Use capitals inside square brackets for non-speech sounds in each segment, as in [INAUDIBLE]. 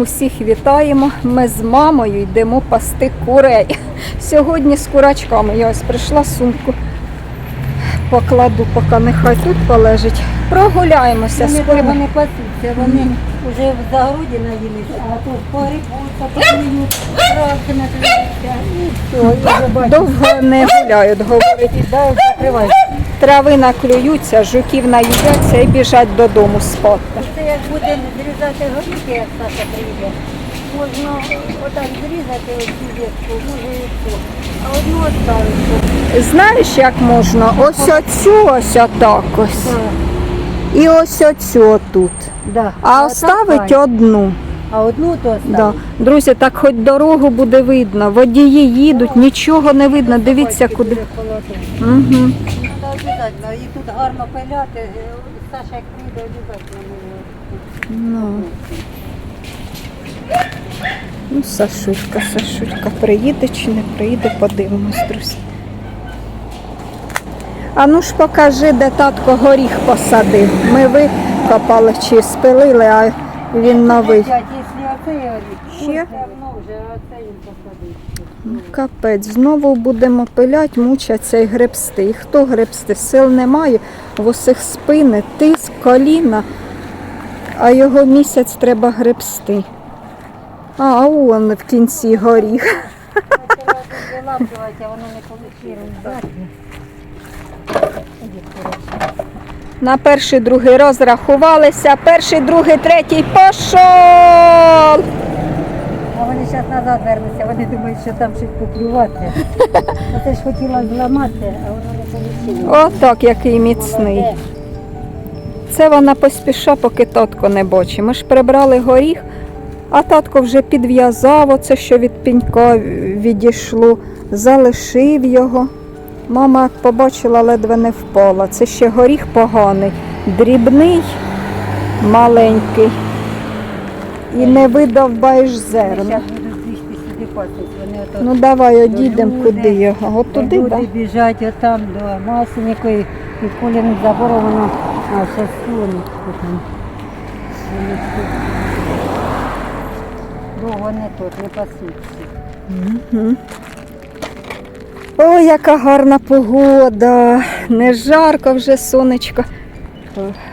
усіх вітаємо. Ми з мамою йдемо пасти курей. Сьогодні з курачками. Я ось прийшла сумку. Покладу, поки нехай тут полежить. Прогуляємося з Вони довго курями. не пасуться, вони вже в загороді наїлися, а вже бачиш. Довго не гуляють, говорить. Трави наклюються, жуків наїдяться і біжать додому спати. Як буде зрізати горіхи, як Саша приїде. Можна отак зрізати оцю ветку, може і все. А одну оставити. Знаєш, як можна? Ось оцю ось отак ось. І ось оцю тут. Да. А оставить файно. одну. А одну то. Да. Друзі, так хоч дорогу буде видно. Водії їдуть, нічого не видно. Дивіться куди. Угу. Треба обов'язково. І тут гарно пиляти. Саша як прийде, обов'язково Ну. ну, Сашулька, Сашулька приїде чи не приїде, подивимось, друзі. А ну ж покажи, де татко горіх посадив. Ми викопали чи спилили, а він новий. Ще? Ну, Капець, знову будемо пилять, мучаться і гребсти. І хто гребсти? Сил немає, в усіх спини, тиск, коліна, а його місяць треба гребсти. А, он в кінці горіх. На перший, другий розрахувалися. Перший, другий, третій пішов. А вони зараз назад вернуться, вони думають, що там щось поплювати. Оце ж хотіла зламати, а воно не вийшло. Отак, який міцний. Це вона поспіша, поки татко не бачить. Ми ж прибрали горіх, а татко вже підв'язав оце, що від пінька відійшло, залишив його. Мама як побачила, ледве не впала. Це ще горіх поганий, дрібний, маленький. І не видовбаєш зерна. Ну давай одійдемо, куди його. От туди, люди так? біжать отам до масенької під коліним забором воно а ще сонечко там. Тут Довго не тут, не пасуться. Ой, яка гарна погода. Не жарко вже сонечко.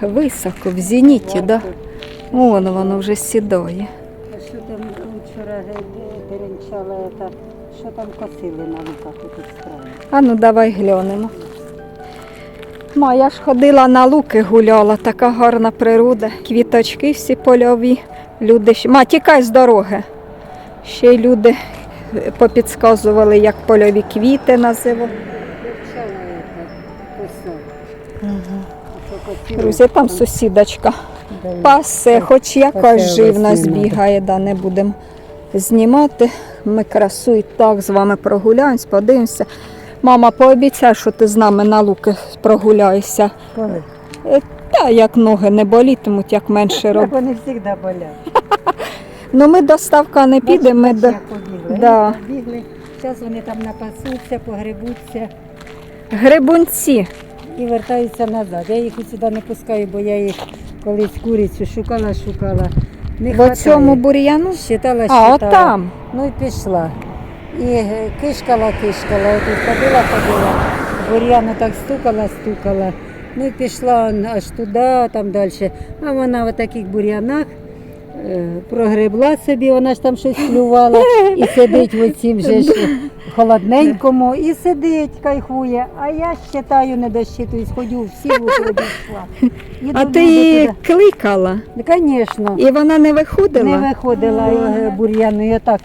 Високо, в зеніті, да? Вон воно вже сідає. А Що там вчора деренчала, що там косили на луках тут справа? А ну давай глянемо. Ма, я ж ходила на луки гуляла, така гарна природа. Квіточки всі польові. Люди ще. Ма, тікай з дороги. Ще й люди е, попідсказували, як польові квіти коса. Друзі, там сусідочка. Пасе, хоч якась живність бігає, да, не будемо знімати. Ми красу і так з вами прогуляємось, подивимося. Мама, пообіцяй, що ти з нами на луки прогуляєшся. Коли? Е, Та як ноги не болітимуть, як менше Так вони завжди болять. [LAUGHS] Ну ми до ставка не підемо. Ми до... Да. Зараз вони там напасуться, погребуться Грибунці. і вертаються назад. Я їх сюди не пускаю, бо я їх колись курицю шукала, шукала. Не цьому хватає. бур'яну. Щитала, А, щитала. отам. Ну і пішла. І е, кишкала, кишкала, отут ходила, ходила, бур'яну так стукала, стукала. Ну і пішла аж туди, там далі. А вона в таких бур'янах е, прогребла собі, вона ж там щось клювала і сидить в оцім же ж холодненькому і сидить, кайфує. А я щитаю, не дощитуюсь, ходю, всі обійшла. А ти її кликала, Ну, Звісно. і вона не виходила, Не виходила е, бур'яну, я так.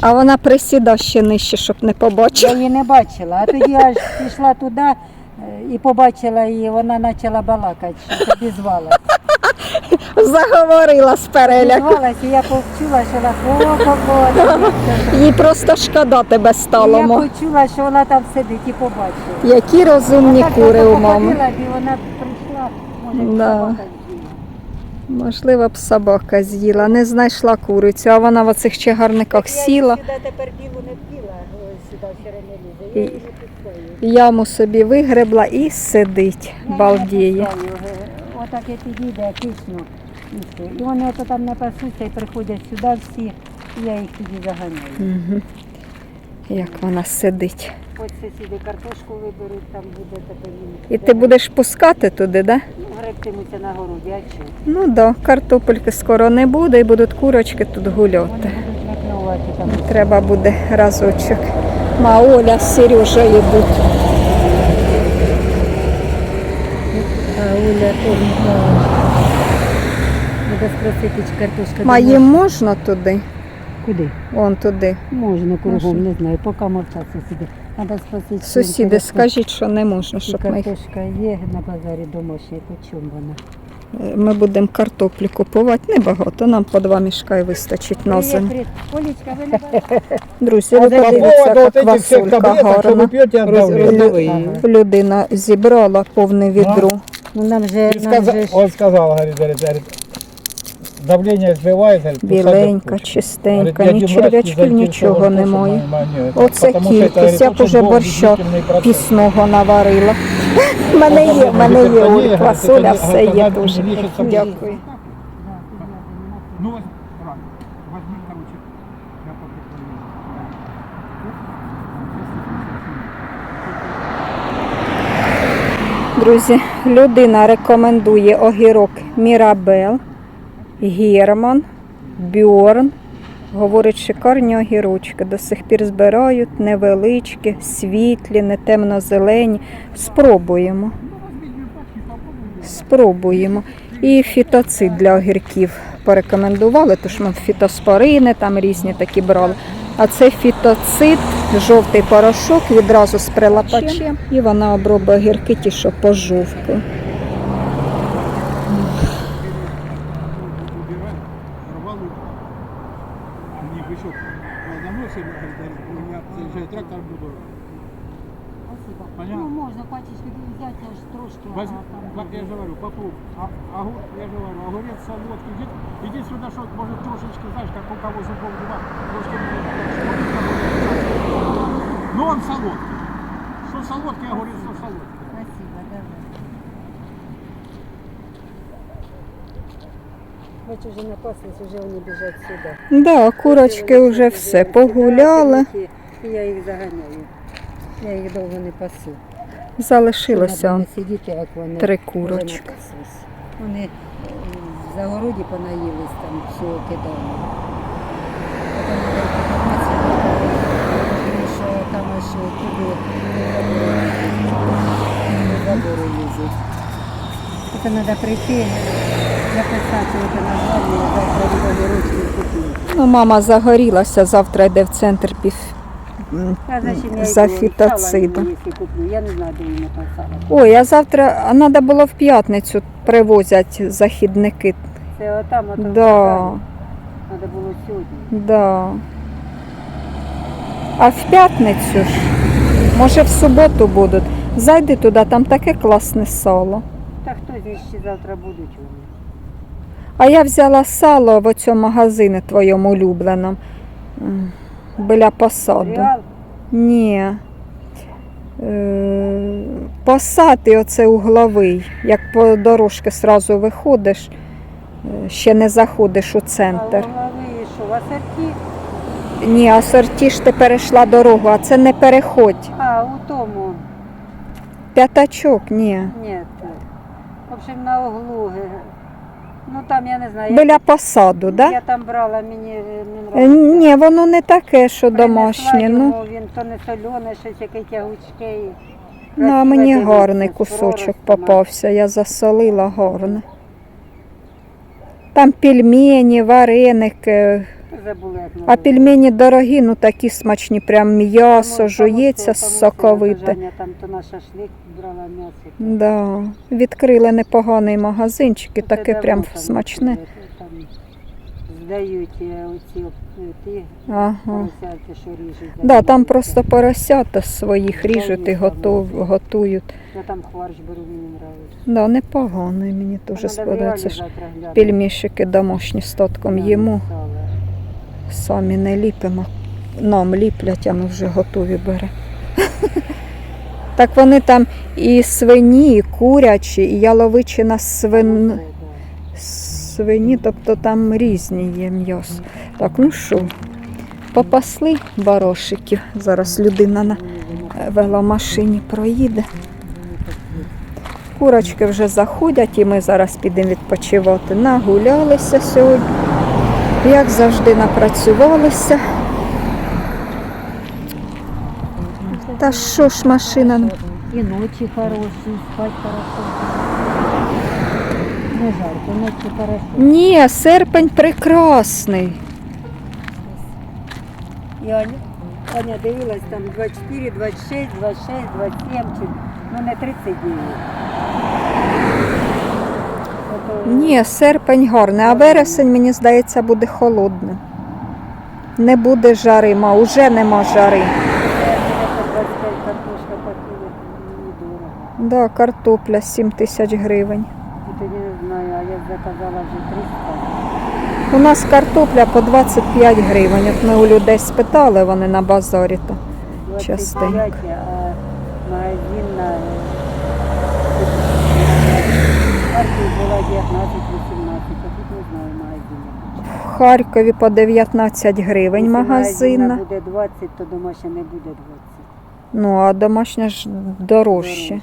А вона присіда ще нижче, щоб не Я її не бачила, а тоді аж пішла туди е, і побачила її, вона почала балакати, що тобі звала. Заговорила з переляку. І я почула, що вона о, Їй просто шкода тебе стало. Я почула, що вона там сидить і побачила. Які розумні кури у мами. вона прийшла, може, Да. Можливо, б собака з'їла, не знайшла курицю, а вона в оцих чагарниках сіла, її сюди тепер білу не впіла, сюди вчора не лізе. І- її не пускаю. яму собі вигребла і сидить, балдіє. Отак я підійде, кисну. І. І вони ото там напасуться і приходять сюди всі, і я їх тоді заганяю. Угу. Як вона сидить. От сусіди картошку виберуть, там буде їм. І ти будеш пускати туди, да? Ну, гребтимуться на городі, а що? Ну да, картопельки скоро не буде і будуть курочки тут гуляти. Вони будуть. Треба буде разочок. Маоля з Сережею йдуть. А Оля. Треба спросити, чи картошка. Ма можна туди? Куди? Вон туди. Можна кругом, не знаю, поки мовчать сусіди. Треба спросити. Сусіди, скажіть, що не можна, щоб ми, їх- картошка є на базарі домашня, по чому вона? ми будемо картоплі купувати. Небагато, нам по два мішка і вистачить на зиму. Привіт, привіт. Ви не [LAUGHS] бачите? Друзі, ви подивіться, яка квасолька гарна. Роз-. Людина зібрала повне відро. Ну нам же, нам же ж... Он сказал, говорит, говорит, говорит, давление сбивает, говорит, посадок Біленька, хочет. чистенька, Говорит, ні я Димрачки черв'ячків, заинтересован нічого в том, что немає. мы- мы- Оце потому что это, кількість, говорит, я б очень уже долгий борща длительный процесс. пісного наварила. [LAUGHS] В мене є, в мене є Оль, квасоля, все є дуже. Дякую. Ну, возьми, Ран, возьми, короче, я поприкольну. Друзі, людина рекомендує огірок Мірабел, Герман, Бьорн. Говорить, шикарні огірочки. До сих пір збирають невеличкі, світлі, не темно-зелені. Спробуємо. Спробуємо. І фітоцид для огірків порекомендували, тому що ми фітоспорини там різні такі брали. А це фітоцид, жовтий порошок відразу з прилапачем. І вона обробить огірки ті, що пожовкли. Они еще плодоносили, говорит, у меня заезжает трактор буду. Понятно? Ну, можна пачечки взяти аж трошки. а Возьми, там как я же говорю, попробуй. А, огур, я же говорю, огурец, солодкий. Иди, иди сюда, что может трошечки, знаешь, как у кого зубов два, трошки Ну он солодкий. Что солодкий огурец, Бачу, вже напаслись, вже вони біжать сюди. Да, курочки вже все погуляли. Я їх заганяю. Я їх довго не пасу. Залишилося три курочки. Вони в загороді понаїлись, там все кидали. Що там аж туди не забору лізуть. Це треба прийти, записати завтра купити. Ну, мама загорілася, завтра йде в центр пів я за йду? Сала фітоцидом. якщо куплю. Я не знаю, де її написала. Ой, а завтра, а треба було в п'ятницю привозять західники. Це отам, отам. Да, Треба було сьогодні. да. А в п'ятницю ж, може в суботу будуть. Зайди туди, там таке класне сало. Та хто зі ще завтра будуть вони? А я взяла сало в оцьому магазині твоєму улюбленому. Біля посаду. Ні. Е, Посад і оце угловий. Як по дорожки сразу виходиш, е, ще не заходиш у центр. асорті? Ні, а ж ти перейшла дорогу, а це не переходь. А, у тому. П'ятачок, ні. Ні. В общем, на углу. Ну там я не знаю. Біля посаду, да? Я там брала, мені е, Е. Ні, воно не таке, що домашнє. Ну, Він то не солене, щось яке тягучке. і ну а красиве мені дивиться, гарний з кусочок проростами. попався, я засолила гарне. Там пельмені, вареники. Забула, як А називається. пельмені дорогі, ну такі смачні, прям м'ясо, Тому- жується тому- тому соковите. Там то на шашлик брала м'ясо. Да. Відкрили непоганий магазинчик і таке прям смачне. Там здають е, оці е, ті Ага. поросяти, що ріжуть. Да, там здають. просто поросята своїх ріжуть і готов, готують. Я там хварч беру, мені нравиться. Да, непоганий, мені дуже сподобається. Пельмішики домашні з татком Я їмо. Самі не ліпимо. Нам ліплять, а ми вже готові беремо. [LAUGHS] Так вони там і свині, і курячі, і яловичина свин... Свині, тобто там різні є м'ясо. Так, ну що, попасли барошиків. Зараз людина на е, веломашині проїде. Курочки вже заходять і ми зараз підемо відпочивати. Нагулялися сьогодні. Як завжди напрацювалися. Та що ж машина? І ночі хороші, спать хорошо. Не жарко, ночі хорошо. Ні, серпень прекрасний. І Аня, дивилась там 24, 26, 26, 27, чи, ну не 39. Ні, серпень гарний, а вересень, мені здається, буде холодним. Не буде жари, ма, уже нема жари. це по 25 картошка по кіло, недорого. Да, картопля 7 тисяч гривень. Тоді не знаю, а я заказала вже 300. У нас картопля по 25 гривень. От ми у людей спитали, вони на базарі то. Частенько. а магазин на Харків була 19-18, а тут не знаю магазин. В Харкові по 19 гривень Якщо магазина. магазина буде 20, то домашня не буде 20. Ну, а домашня ж дорожче.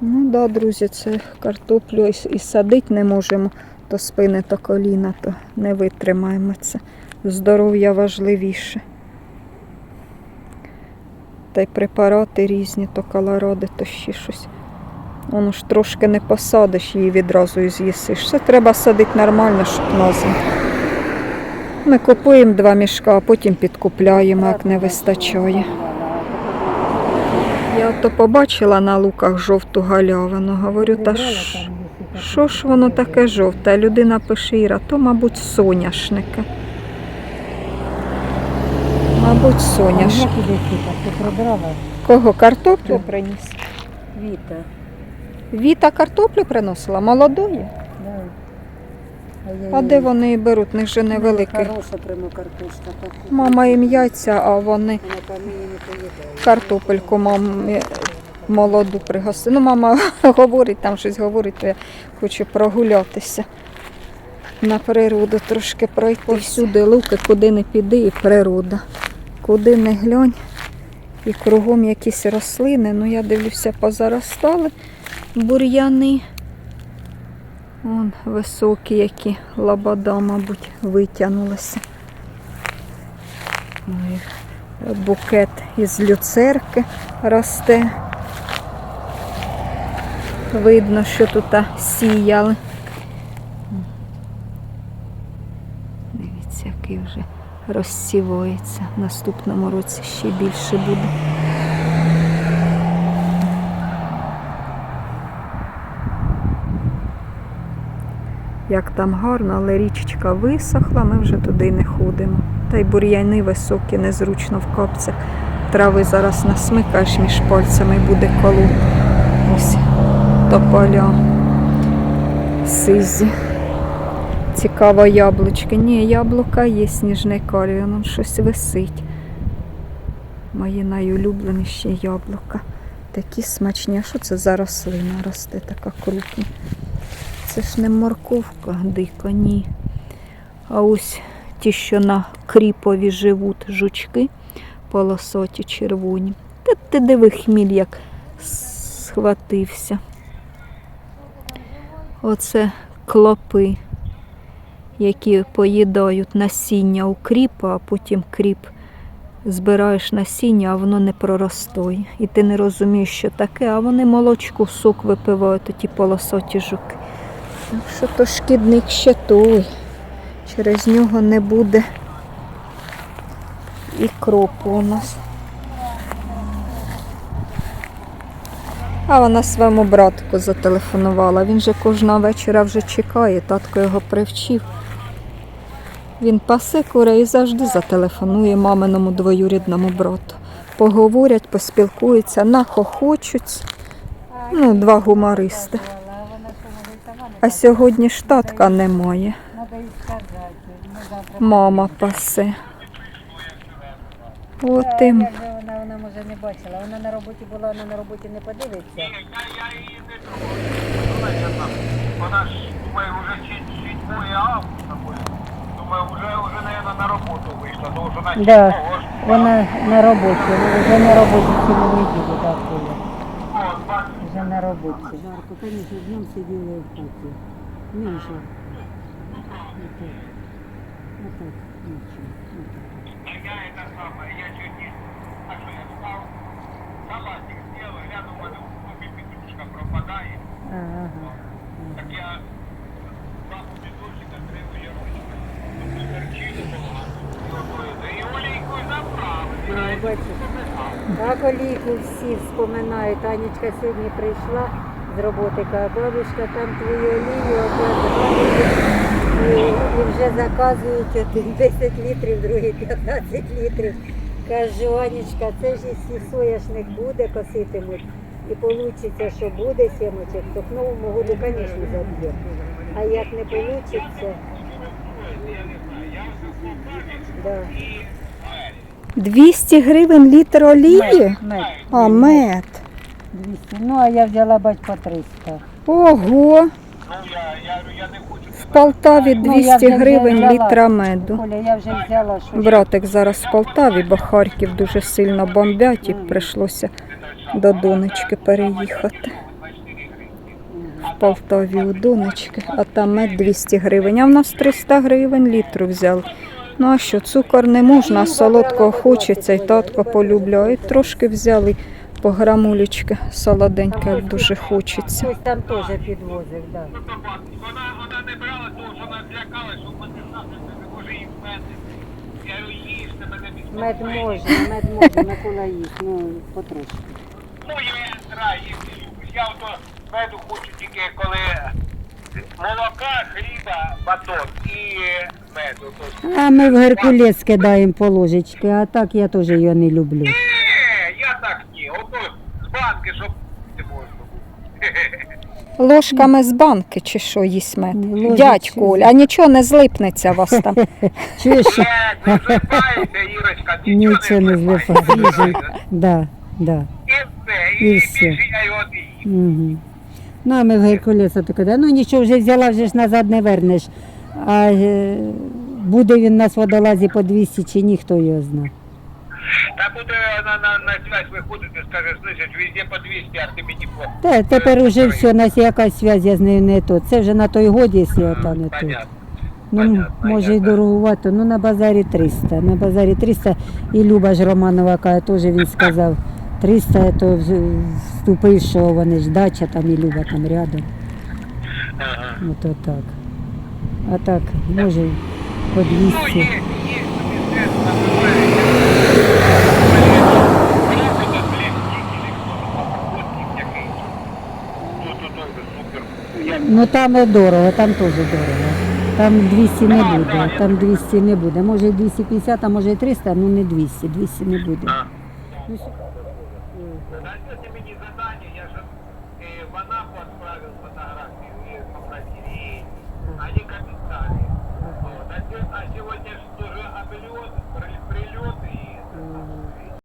Ну да, друзі, це картоплю і, і садити не можемо, то спини, то коліна, то не витримаємо це. Здоров'я важливіше. Та й препарати різні, то колороди, то ще щось. Воно ж трошки не посадиш її відразу і з'їсиш. Це треба садити нормально, щоб на. Ми купуємо два мішка, а потім підкупляємо, як не вистачає. Я то побачила на луках жовту галявину. Говорю, та ж, що ж воно таке жовте? А Людина пише, Іра, то, мабуть, соняшники. Мабуть, соняшники. Кого картоплю приніс? Віта. Віта картоплю приносила, молодої. Да. я А її- де вони беруть? В них же невеликий. Хороша прямо картошка. так. Мама їм яйця, а вони Вона там її не поїдає. картопельку мамі молоду пригостила. Ну, мама [LAUGHS] говорить, там щось говорить, то я хочу прогулятися. На природу трошки пройти. Всюди луки, куди не піди, і природа. Куди не глянь. І кругом якісь рослини. Ну, я дивлюся, позаростали бур'яни. Вон високі, які лабада, мабуть, витягнулися. Ой, букет із люцерки росте. Видно, що тут сіяли. Дивіться, який вже розсівається. В наступному році ще більше буде. Як там гарно, але річечка висохла, ми вже туди не ходимо. Та й бур'яни високі, незручно в копцях. Трави зараз насмикаєш між пальцями буде колу. Ось тополя. Сизі. Цікаво яблучки. Ні, яблука є сніжникарі, воно щось висить. Мої найулюбленіші яблука. Такі смачні. А що це за рослина росте, така крупна? Це ж не морковка дика, ні. А ось ті, що на кріпові живуть жучки, полосоті червоні. Та ти диви хміль, як схватився. Оце клопи, які поїдають насіння укріпа, а потім кріп збираєш насіння, а воно не проростає. І ти не розумієш, що таке, а вони молочку, сок випивають, ті полосоті жуки. Так що то шкідник ще той. Через нього не буде і кропу у нас. А вона своєму братику зателефонувала. Він же кожного вечора вже чекає, татко його привчив. Він пасе кури і завжди зателефонує маминому двоюрідному брату. Поговорять, поспілкуються, нахохочуть. Ну, два гумористи. А сьогодні ж татка немає. Мама пасе. От вона, вона може не бачила. Вона на роботі була, вона на роботі не подивиться. Вона ж, думаю, вже август такой. Думаю, уже, уже, наверное, на начали Да, вона на роботі, вона вже на роботі цілу неділю, так, Вже на роботі. Жарко, звісно, днем сиділи в хаті. Ну що? Отак. Отак, нічого. Я это самое, я чуть. А что, я встал, салатик сделал, гляну, у мене в клубі петрушка пропадає. Ага. Так я два помідорчика, три огірочка. Тут перчили І. Так олійку всі вспоминають. Анічка сьогодні прийшла з роботи, каже, бабушка, там твою олію і, і вже заказують один [LAUGHS] 10 літрів, другий 15 літрів. Кажу, Анічка, це ж якщо соняшник буде, коситимуть, і вийде, що буде сімочок, то к новому году, звісно, заб'є. А як не вийде. 200 гривень літр олії? Мед. А, мед. 200. Ну, а я взяла бать по 300. Ого! Ну, В Полтаві Ну, я 200 гривень взяла. літра меду. Коля, я вже взяла, що Братик зараз в Полтаві, бо Харків дуже сильно бомбять і прийшлося до донечки переїхати. В Полтаві у донечки, а там мед 200 гривень, а в нас 300 гривень літру взяли. Ну а що, цукор не можна, а солодкого хочеться, і татко полюбляє. Трошки взяли по грамулечки, солоденьке дуже хочеться. хтось там теж підвозив, да. Вона, вона не брала того, що вона злякалась, що в мене знати, не може їм мене. Я говорю, їжте мене Мед безпокоїть. можна, мед можна, Микола їсть, ну потрошки. Ну, я якщо люблю. Я ото меду хочу тільки коли молока, хліба, батон і А ми в Геркулес кидаємо по ложечки, а так я теж його не люблю. Ні, я так ні. Ото з банки, щоб не можна було. [LAUGHS] Ложками з банки чи що їсть мед? Ложечки. Дядько, Оль, а нічого не злипнеться вас там. [LAUGHS] Чуєш? Ні, не злипається, Ірочка, [LAUGHS] Нічого не злипається. Да, да. І все, І і все. більше я його не їм. Угу. Ну, а ми в Геркулес ото кидаємо. Ну нічого, вже взяла, вже ж назад не вернеш. А е, буде він у нас водолазі по 200 чи ні, хто його знає. Та буде на, на, на связь виходити, скаже, слышиш, везде по 200, а ти мені по... Та, тепер уже все, у нас якась зв'язь я з нею не то. Це вже на той годі, якщо ота не то. Ну, Понятно, може і ясно. дороговато, ну на базарі 300. На базарі 300 і Люба ж Романова каже, теж він сказав 300, то вступив, що вони ж дача там і Люба там рядом. Ага. Ото так. А так, може й по Ну, 200. є, є, Ну там і дорого, там теж дорого. Там 200 не буде, там 200 не буде. Може 250, а може і 300, ну не 200, 200 не буде. Ну,